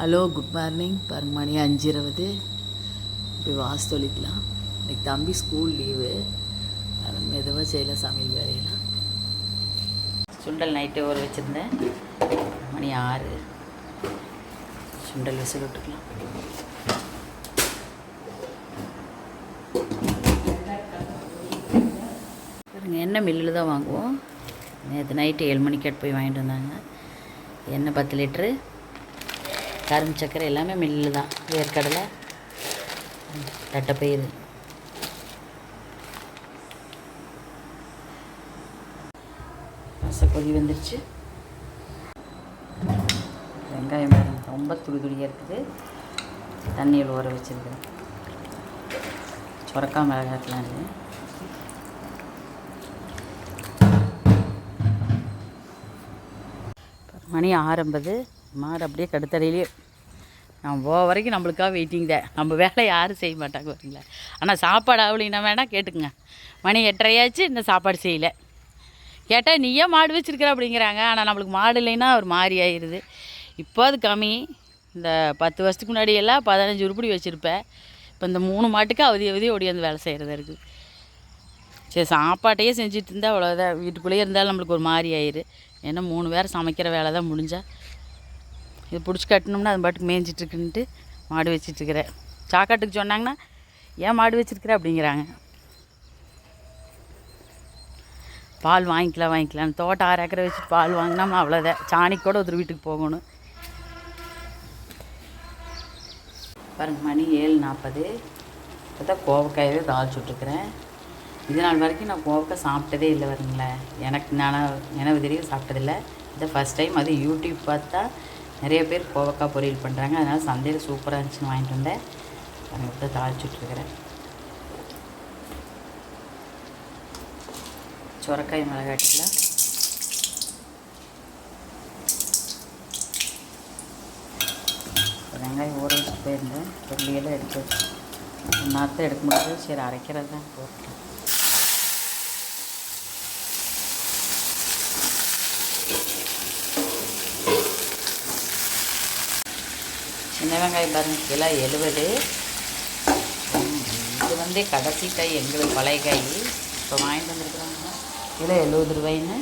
Hello good morning பாருங்க மணி அஞ்சு இருபது போய் வாசு தொழிக்கலாம் இன்னைக்கு தம்பி ஸ்கூல் லீவு அதனால் மெதுவாக செய்யலாம் சமையல் வேலையெல்லாம். சுண்டல் நைட்டு ஊற வச்சுருந்தேன். மணி ஆறு. சுண்டல் விசில் விட்டுக்கலாம். எண்ணெய் மில்லில் தான் வாங்குவோம். நேற்று நைட்டு ஏழு மணிக்கு போய் வாங்கிட்டு வந்தாங்க. எண்ணெய் பத்து லிட்ரு கரும்பு சக்கரை எல்லாமே மில்லு தான். வேர்க்கடலை. தட்டைப்பயிறு ரச கொதி வந்துருச்சு. வெங்காயம் பாருங்க ரொம்ப துளி துடியாக இருக்குது. தண்ணியில் ஊற வச்சுருக்கிறேன். சுரக்கா மிளகாட்டலாம் இல்லை மணி ஆரம்பது மாடு அப்படியே கடுத்தடையிலேயே நான் போக வரைக்கும் நம்மளுக்காக வெயிட்டிங் தான். நம்ம வேலை யாரும் செய்ய மாட்டாங்க வரீங்களா ஆனால் சாப்பாடு ஆகலைன்னா வேணால் கேட்டுக்குங்க. மணி எட்டரையாச்சு இன்னும் சாப்பாடு செய்யலை. கேட்டால் நீயே மாடு வச்சுருக்கிற அப்படிங்கிறாங்க. ஆனால் நம்மளுக்கு மாடு இல்லைன்னா ஒரு மாதிரி ஆயிடுது இப்போ அது கம்மி. இந்த பத்து வருஷத்துக்கு முன்னாடி எல்லாம் பதினஞ்சு உருப்படி வச்சுருப்பேன் இப்போ இந்த மூணு மாட்டுக்கு அவதி அவதி ஓடியாந்து வேலை செய்கிறதா இருக்குது சரி சாப்பாட்டையே செஞ்சுட்டு இருந்தால் அவ்வளோதான் வீட்டுக்குள்ளேயே இருந்தாலும் நம்மளுக்கு ஒரு மாதிரி ஆயிரு. ஏன்னா மூணு பேர் சமைக்கிற வேலை தான் முடிஞ்சால் இது பிடிச்சி கட்டணும்னா அது பாட்டுக்கு மேய்ஞ்சிட்ருக்குன்ட்டு மாடு வச்சிட்ருக்கிறேன் சாக்காட்டுக்கு சொன்னாங்கன்னா ஏன் மாடு வச்சிருக்கிற? அப்படிங்கிறாங்க. பால் வாங்கிக்கலாம் வாங்கிக்கலாம். தோட்டம் ஆறு ஏக்கரை வச்சுட்டு பால் வாங்கினோம்னா அவ்வளோதான் சாணிக்கு கூட ஒருத்தர் வீட்டுக்கு போகணும். பாருங்க மணி ஏழு நாற்பது இப்போ தான் கோவக்காயவே தாளிச்சிட்ருக்குறேன் இது நாள் வரைக்கும் நான் கோவக்காய் சாப்பிட்டதே இல்லை வருங்களேன் எனக்கு நான் நினைவு தெரியும் சாப்பிட்டதில்லை. இதை ஃபஸ்ட் டைம் அது யூடியூப் பார்த்தா நிறைய பேர் கோவக்காய் பொரியல் பண்ணுறாங்க அதனால் சந்தையில் சூப்பராக இருந்துச்சுன்னு வாங்கிட்டு வந்தேன். அதை தான் தாளிச்சுட்ருக்கிறேன் சுரக்காய் மிளகாட்டில் வெங்காயம் ஊற வச்சு போயிருந்தேன் பொருளியெல்லாம் எடுத்து நாற்று எடுக்க முடியாது. சரி அரைக்கிறது தான் போட்டேன் சின்ன வெங்காயம் பாருங்கள் கிலோ எழுபது. இது வந்து கடைசி காய் எங்களுக்கு பழைய காய். இப்போ வாங்கிட்டு வந்துருக்குறாங்க. கிலோ எழுபது ரூபாயின்னு.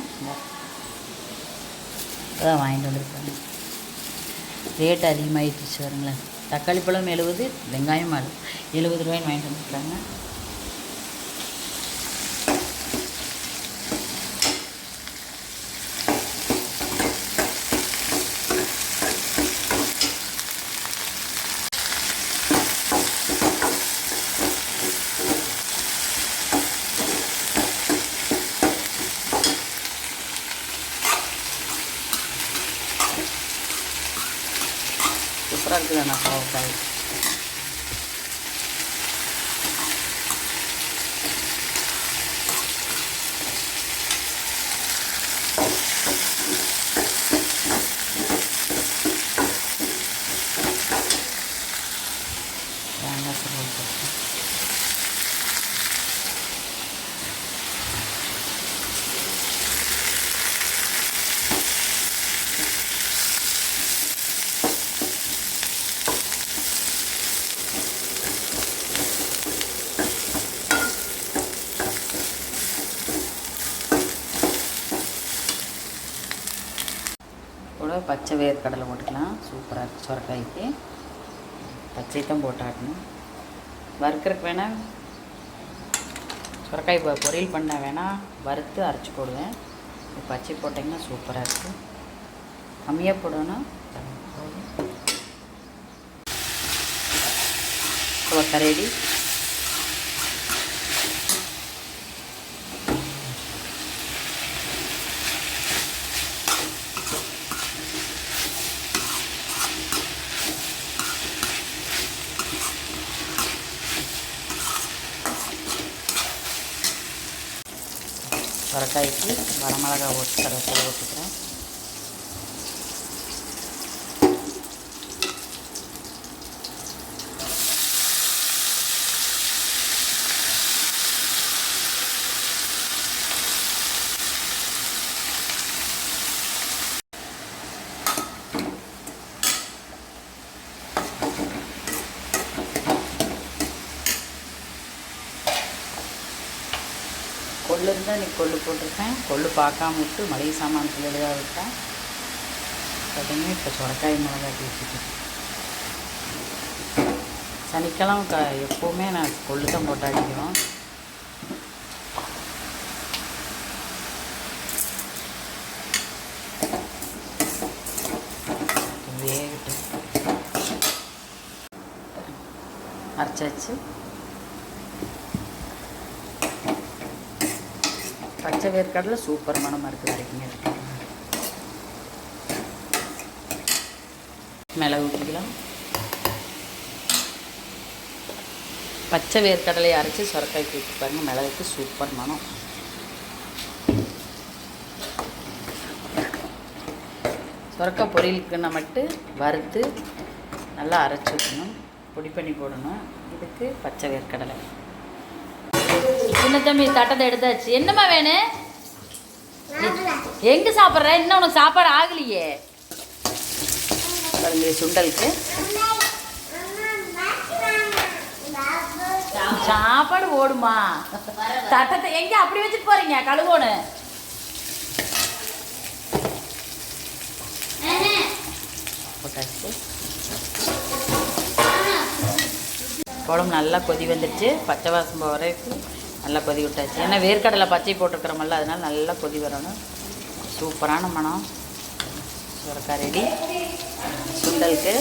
அதான் வாங்கிட்டு வந்திருக்காங்க. ரேட் அதிகமாகிடுச்சு வருங்களேன் தக்காளி பழம் எழுபது வெங்காயம் எழுபது ரூபாய்ன்னு வாங்கிட்டு வந்துருக்காங்க சூப்பராக இருக்குது அண்ணா பாவக்காய் தேங்காய் துருவல் போட்டு. கூட பச்சை வேர்க்கடலை போட்டுக்கலாம். சூப்பராக இருக்குது சுரக்காய்க்கு பச்சை தான் போட்டாடணும் வறுக்கிறதுக்கு வேணால் சுரக்காய் இப்போ பொரியல் பண்ண வேணால் வறுத்து அரைச்சி போடுவேன். இப்போ பச்சை போட்டிங்கன்னா சூப்பராக இருக்குது கம்மியாக போடணும் ரெடி வரக்காய்க்கு வரமிளகா ஓட்டு கருவேப்பிலை ஓட்டுக்கிறேன் கொள்ளு இருந்தால் இன்னைக்கு கொள்ளு போட்டிருக்கேன் கொள்ளு பார்க்காம விட்டு மளிகை சாமான் பிள்ளைகளாக விட்டேன் பார்த்தீங்கன்னா இப்போ சுரக்காய் மிளகா வச்சுட்டு சனிக்கிழமை க எப்போவுமே நான் கொள்ளு தான் போட்டு அடிக்கிறோம். வேகட்டும். அரைச்சாச்சு. பச்சை வேர்க்கடலை சூப்பர் மனமாக இருக்குது அரைக்குங்க மிளகு ஊற்றிக்கலாம் பச்சை வேர்க்கடலையை அரைச்சி சுரக்காய் ஊற்றி பாருங்கள் மிளகுக்கு சூப்பர் மணம். சுரக்காய் பொரியலுக்குன்னா மட்டும் வறுத்து நல்லா அரைச்சி வைக்கணும். பொடி பண்ணி போடணும். இதுக்கு பச்சை வேர்க்கடலை சின்ன தம்பி தட்டத்தை எடுத்தாச்சு. என்னம்மா வேணும்? எங்க சாப்பிட்ற? இன்னும் உனக்கு சாப்பாடு ஆகலையே. சுண்டலுக்கு. சாப்பாடு ஓடுமா தட்டத்தை எங்க அப்படி வச்சுட்டு போறீங்க? கழுவோன்னு. போட்டாச்சு குழம்பு நல்லா கொதி வந்துடுச்சு. பச்சை வாசம் வரைக்கும். நல்லா கொதி விட்டாச்சு ஏன்னா வேர்க்கடலை பச்சை போட்டிருக்கிறோமல்ல அதனால் நல்லா கொதி வரணும். சூப்பரான மனம் சுரக்காய் ரெடி. சுண்டலுக்கு.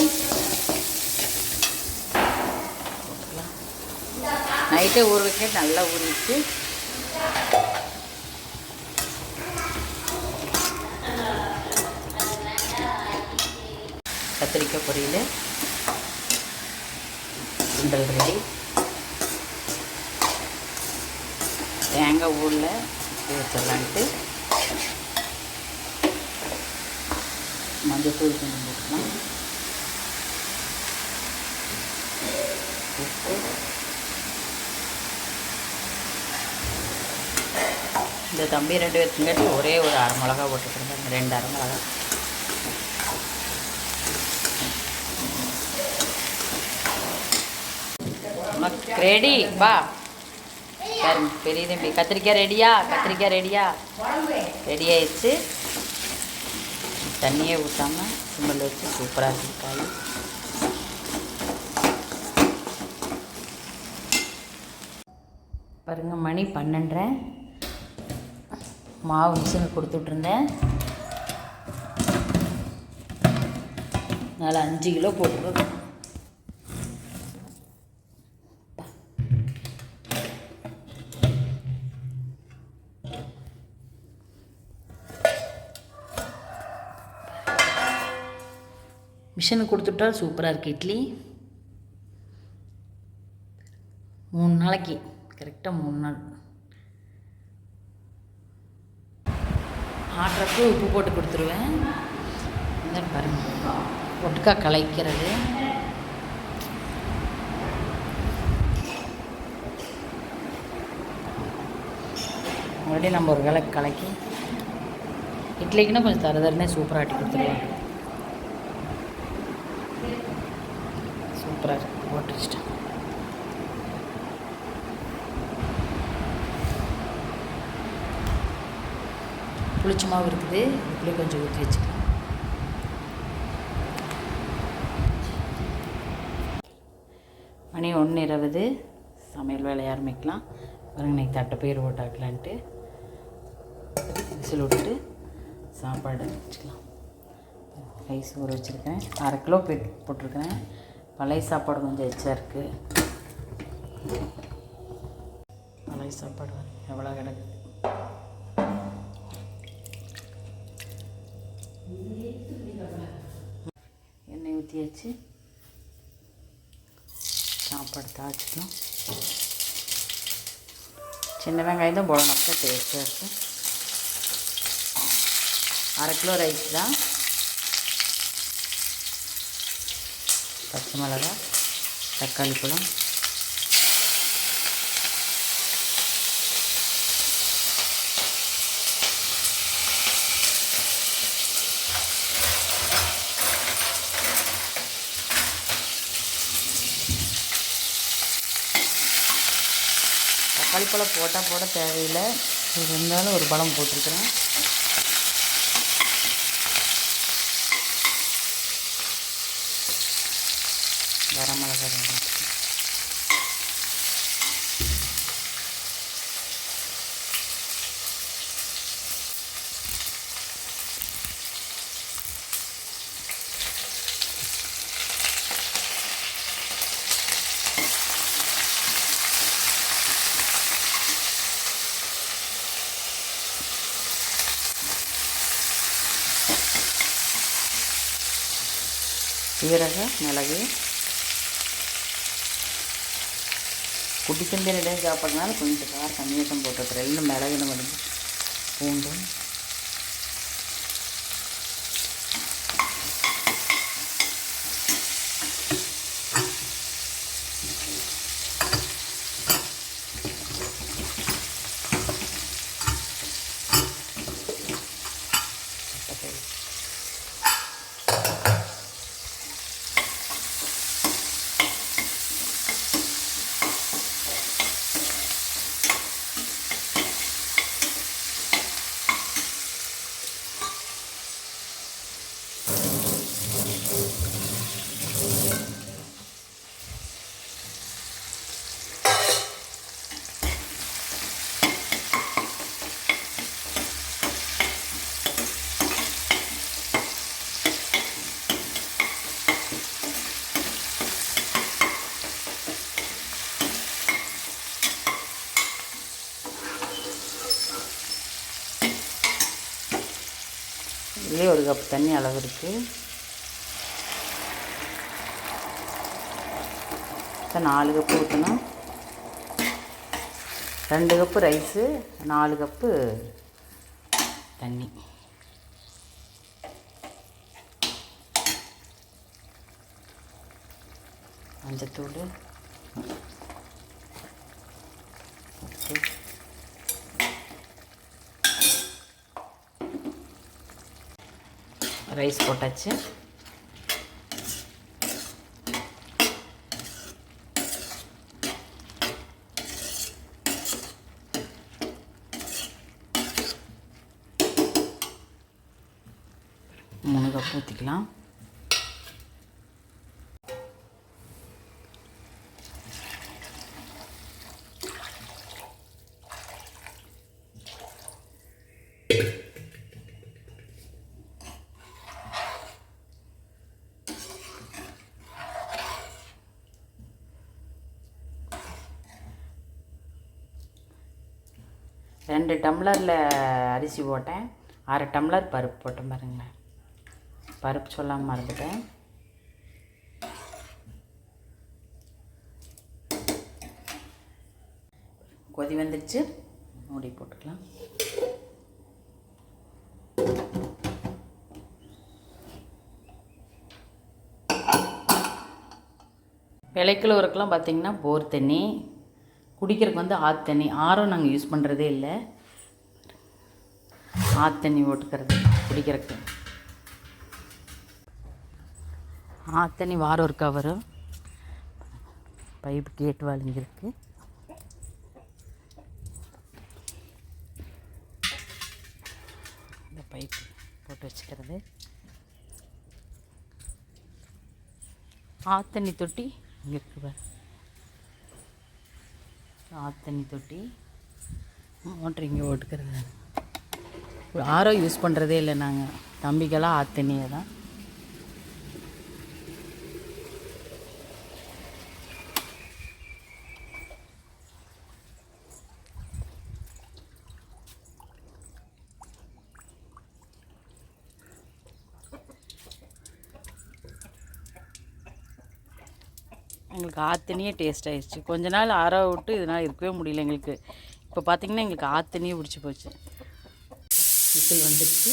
நைட்டே ஊற வைக்க நல்லா ஊறிச்சு கத்திரிக்காய் பொரியல். சுண்டல் ரெடி. தேங்காய் ஊரில் வச்சிடலான்ட்டு மஞ்சத்தூள் கொஞ்சம் போட்டுக்கலாம். உப்பு. இந்த தம்பி ரெண்டு பேருக்குங்காட்டி ஒரே ஒரு அரை மிளகா போட்டுக்கிறேன். ரெண்டு அரை மிளகா. ரெடி பா பாருங்க பெரிய தம்பி கத்திரிக்காய் ரெடியா? கத்திரிக்காய் ரெடியா? ரெடி ஆயிடுச்சு. தண்ணியே ஊற்றாம சிம்மில் வச்சு சூப்பராக இருக்குது காய் பாருங்க மணி பன்னெண்டரை. மாவு மிஷினுக்கு கொடுத்துட்ருந்தேன். நாலு அஞ்சு கிலோ போட்டுருக்கோம் மிஷினுக்கு கொடுத்துட்டா சூப்பராக இருக்குது இட்லி. மூணு நாளைக்கு கரெக்டாக மூணு நாள். ஆட்டுறப்போ உப்பு போட்டு கொடுத்துருவேன். இந்த பாருங்க ஒட்டுக்கா கலைக்கிறது. மறுபடியும் நம்ம ஒரு வேலை கலக்கி இட்லிக்குன்னா கொஞ்சம் தர தரனே சூப்பராக ஆட்டி கொடுத்துருவேன் சூப்பராக இருக்குது போட்டு புளிச்ச மாவு இருக்குது. இதுக்குள்ளே கொஞ்சம் ஊற்றி வச்சுக்கலாம். மணி ஒன்று இருபது. சமையல் வேலையை ஆரம்பிக்கலாம். பாருங்க இன்னைக்கு தட்டை பயிர் ஓட்டாக்கலான்ட்டு விசில் விட்டுட்டு சாப்பாடு வச்சுக்கலாம். ரைஸ் ஊற வச்சுருக்கேன். அரை கிலோ போட் போட்டிருக்கிறேன். பழைய சாப்பாடு கொஞ்சம் எச்சா இருக்குது பழைய சாப்பாடு எவ்வளோ கிடக்குது எண்ணெய் ஊற்றியாச்சு சாப்பாடு தாளிச்சிக்கலாம் சின்ன வெங்காயம் தான் போடணும். டேஸ்ட்டாக இருக்கும். அரை கிலோ ரைஸ் தான். பச்சை மிளகா தக்காளி பழம். தக்காளி பழம் போட்டால் போட தேவையில்லை. இருந்தாலும் ஒரு பழம் போட்டிருக்கிறேன் கரம் மிளகா ரெண்டு போட்டுக்கிறேன். சீரக மிளகு குட்டி செம்பியில் ரெண்டே சாப்பிட்றதுனால கொஞ்சம் காரம் கம்மியாக தான் போட்டுருக்குறேன் எல்லாம் மிளகு நம்ம பூண்டும் தக்காளி. இதுலேயே ஒரு கப் தண்ணி அளவு இருக்குது இப்போ நாலு கப்பு ஊற்றணும் ரெண்டு கப்பு ரைஸு நாலு கப்பு தண்ணி. மஞ்சத்தூள். உப்பு ரைஸ் போட்டாச்சு. மூணு ஊற்றிக்கலாம் ரெண்டு டம்ளரில் அரிசி போட்டேன். அரை டம்ளர் பருப்பு போட்டேன் பாருங்களேன். பருப்பு சொல்லாமல் மறந்துட்டேன். கொதி வந்துடுச்சு மூடி போட்டுக்கலாம். விளைக்குழுவுறக்கெல்லாம் பார்த்தீங்கன்னா போர் தண்ணி. குடிக்கிறதுக்கு வந்து ஆற்று தண்ணி. ஆறும் நாங்கள் யூஸ் பண்ணுறதே இல்லை. ஆற்று தண்ணி ஓட்டுக்கிறது குடிக்கிறதுக்கு. ஆற்று தண்ணி வாரம் ஒரு கவரும் பைப்பு கேட்டு வழிஞ்சிருக்கு. இந்த பைப்பு போட்டு வச்சுக்கிறது. ஆத்தண்ணி தொட்டி இங்கே இருக்கு பாரு. ஆற்று தண்ணி தொட்டி. மோட்ரு இங்கே ஓட்டுக்கிறது ஆரோ யூஸ் பண்ணுறதே இல்லை நாங்கள் தம்பிக்கெல்லாம் ஆத்தண்ணியை தான் எங்களுக்கு ஆத்தண்ணியே டேஸ்ட் ஆயிடுச்சு. கொஞ்ச நாள் ஆற விட்டு இதனால் இருக்கவே முடியல எங்களுக்கு. இப்போ பார்த்தீங்கன்னா எங்களுக்கு ஆத்தண்ணியே பிடிச்சி போச்சு. விசில் வந்துடுச்சு.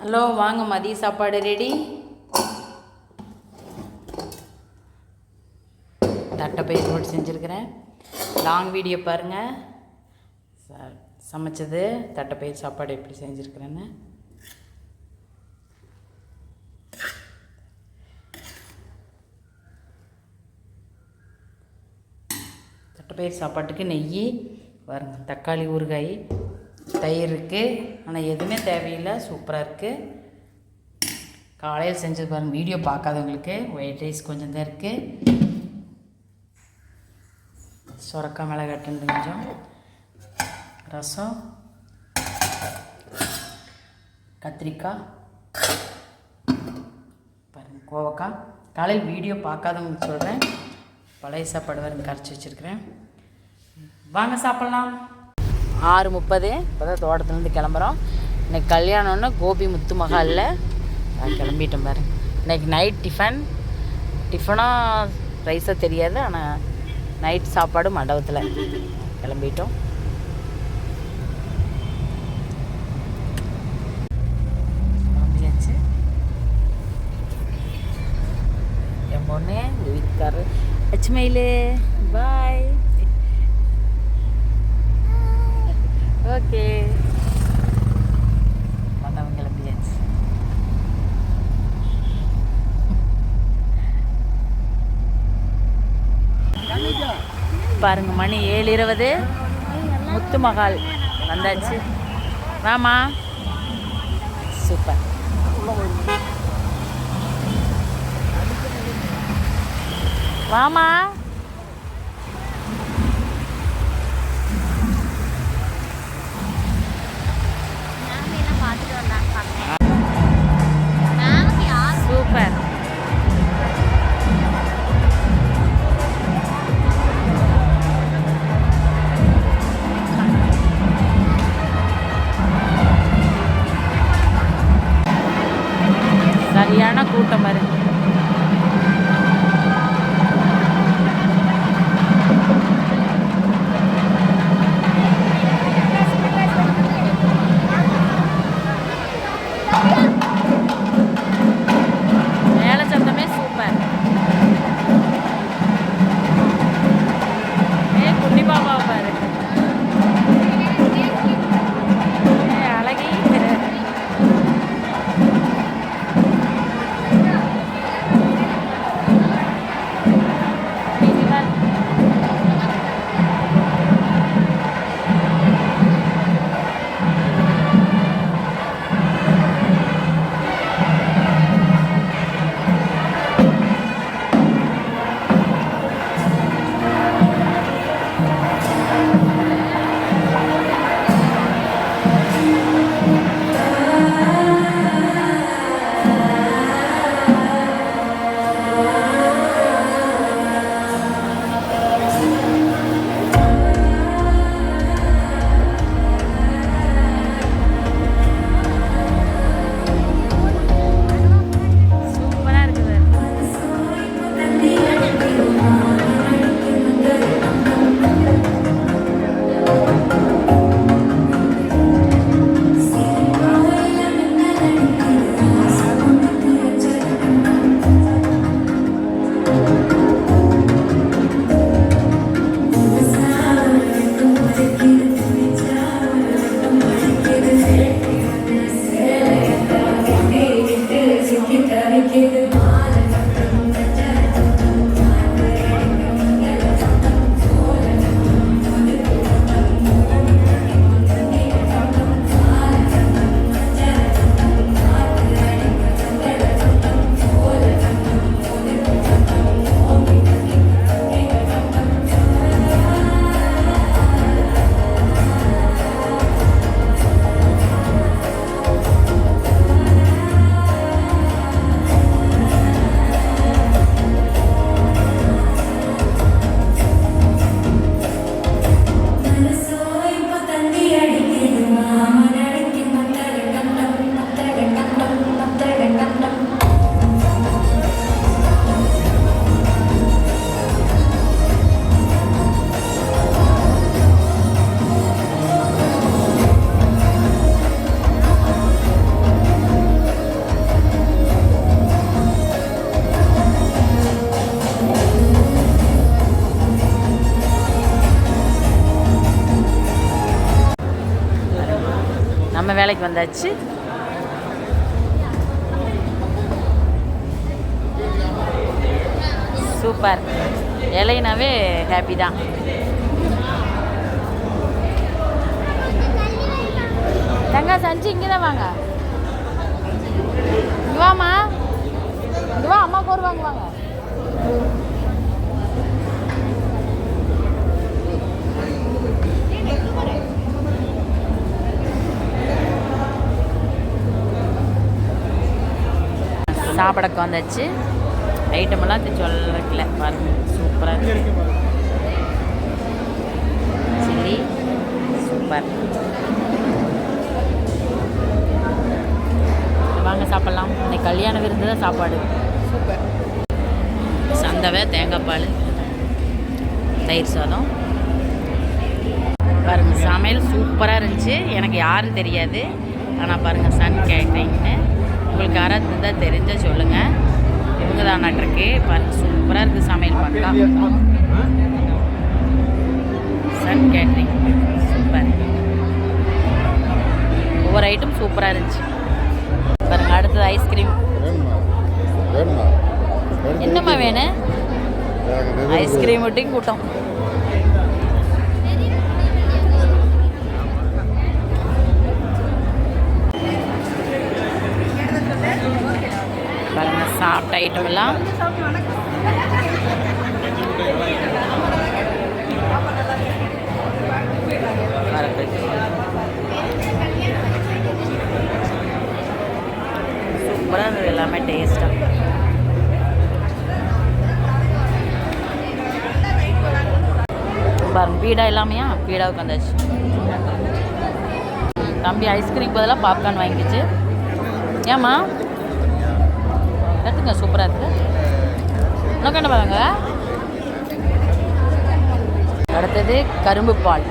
ஹலோ வாங்க மதிய சாப்பாடு ரெடி தட்டைப்பயிர் போட்டு செஞ்சுருக்கிறேன். லாங் வீடியோ பாருங்கள் சமைச்சது தட்டைப்பயிர் சாப்பாடு எப்படி செஞ்சுருக்கிறேன்னு. பயிர் சாப்பாட்டுக்கு நெய் பாருங்க தக்காளி ஊறுகாய் தயிர் இருக்குது ஆனால் எதுவுமே தேவையில்லை. சூப்பராக இருக்குது காலையில் செஞ்சது பாருங்கள் வீடியோ பார்க்காதவங்களுக்கு ஒயிட் ரைஸ் கொஞ்சம் தான் இருக்குது சுரக்கா மிளகாட்டுன்னு கொஞ்சம். ரசம். கத்திரிக்காய். பாருங்க கோவக்காய். காலையில் வீடியோ பார்க்காதவங்களுக்கு சொல்கிறேன் பழைய சாப்பாடு வரும் கரைச்சி வச்சுருக்கிறேன். வாங்க சாப்பிட்லாம். ஆறு முப்பது. இப்போ தான் தோட்டத்துலேருந்து கிளம்புறோம். இன்னைக்கு கல்யாணம்னு கோபி முத்து மகாலில் கிளம்பிட்டோம் பாரு. இன்னைக்கு நைட் டிஃபன் டிஃபனாக ரைஸாக தெரியாது ஆனால் நைட் சாப்பாடு மண்டபத்தில். கிளம்பிட்டோம். கிளம்பியாச்சு என் பொண்ணு எங்கள் வீட்டுக்காரர் அச்சுமயிலு பாய் ஓகே. வந்தவங்க கிளம்பியாச்சு பாருங்க மணி ஏழு இருபது. முத்து மகால் வந்தாச்சு. வாமா சூப்பர். வாமா நம்ம மேலைக்கு வந்தாச்சு. சூப்பர். இலைனாவே ஹாப்பி தான். தங்கா சஞ்சு இங்கே தான் வாங்க. இங்கே வாமா இங்கே வா அம்மா கோருவாங்க வாங்க சாப்பிடக்கு வந்தாச்சு ஐட்டமெல்லாம் சொல்லல பாருங்க சூப்பராக இருக்கு. சில்லி சூப்பர் வாங்க சாப்பிட்லாம். இன்னைக்கு கல்யாண விருந்து தான் சாப்பாடு. சூப்பர். சந்தவை தேங்காய் பால் தயிர் சாதம். பாருங்க சமையல் சூப்பராக இருந்துச்சு. எனக்கு யாரும் தெரியாது. ஆனால் பாருங்கள் சன் கேட்டரிங்னு உங்களுக்கு யாராவது இருந்தால் தெரிஞ்சால் சொல்லுங்கள் இவங்க தான் நட்டுருக்கு பாருங்க சூப்பராக இருக்குது சமையல் பக்கா சன் கேட்ரிங் சூப்பர். ஒவ்வொரு ஐட்டம் சூப்பராக இருந்துச்சு. பாருங்க அடுத்தது ஐஸ்கிரீம் என்னம்மா வேணும். ஐஸ்கிரீம் விட்டையும் கூட்டம். சாப்பிட்ட ஐட்டம் எல்லாம். சூப்பராக இருந்தது எல்லாமே டேஸ்ட்டாக பாருங்க பீடா இல்லாமையா? பீடாவுக்கு வந்தாச்சு. தம்பி ஐஸ்கிரீம் பதிலாக பாப்கார்ன் வாங்கிக்கிச்சு. ஏம்மா? எடுத்துங்க சூப்பராக இருக்குது உனக்கு என்ன பாருங்க அடுத்தது கரும்பு பால்.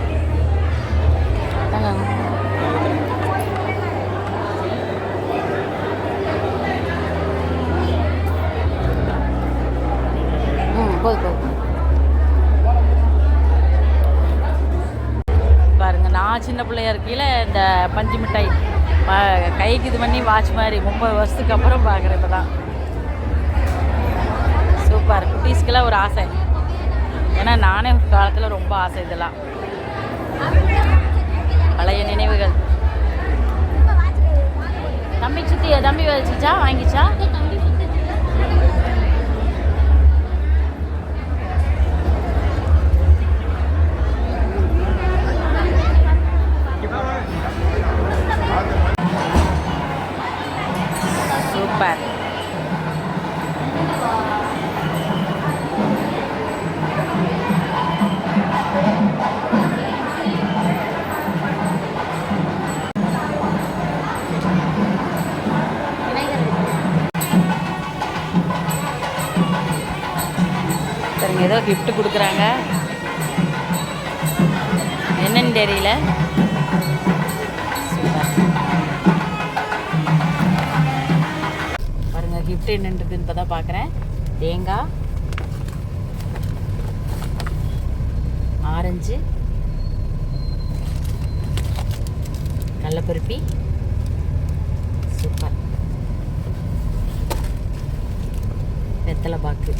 ம் பாருங்க நான் சின்ன பிள்ளையா இருக்கையில் இந்த பஞ்சு மிட்டாய் கைக்கு இது பண்ணி வாட்ச் மாதிரி முப்பது வருஷத்துக்கு அப்புறம் பார்க்குறேன் இப்போ தான் சூப்பர் ஒரு ஆசை. ஏன்னா நானே ஒரு காலத்தில் ரொம்ப ஆசை இதெல்லாம். பழைய நினைவுகள். தம்பி சுத்தி தம்பி வச்சுச்சா வாங்கிச்சா? ஏதோ கிஃப்ட் கொடுக்குறாங்க. என்னன்னு தெரியல. பாருங்க பாருங்க என்னன்னு இருக்குன்னு இப்போ தான் பார்க்குறேன் தேங்காய் ஆரஞ்சு கடலப்பருப்பி சூப்பர். வெத்தலை பாக்கு.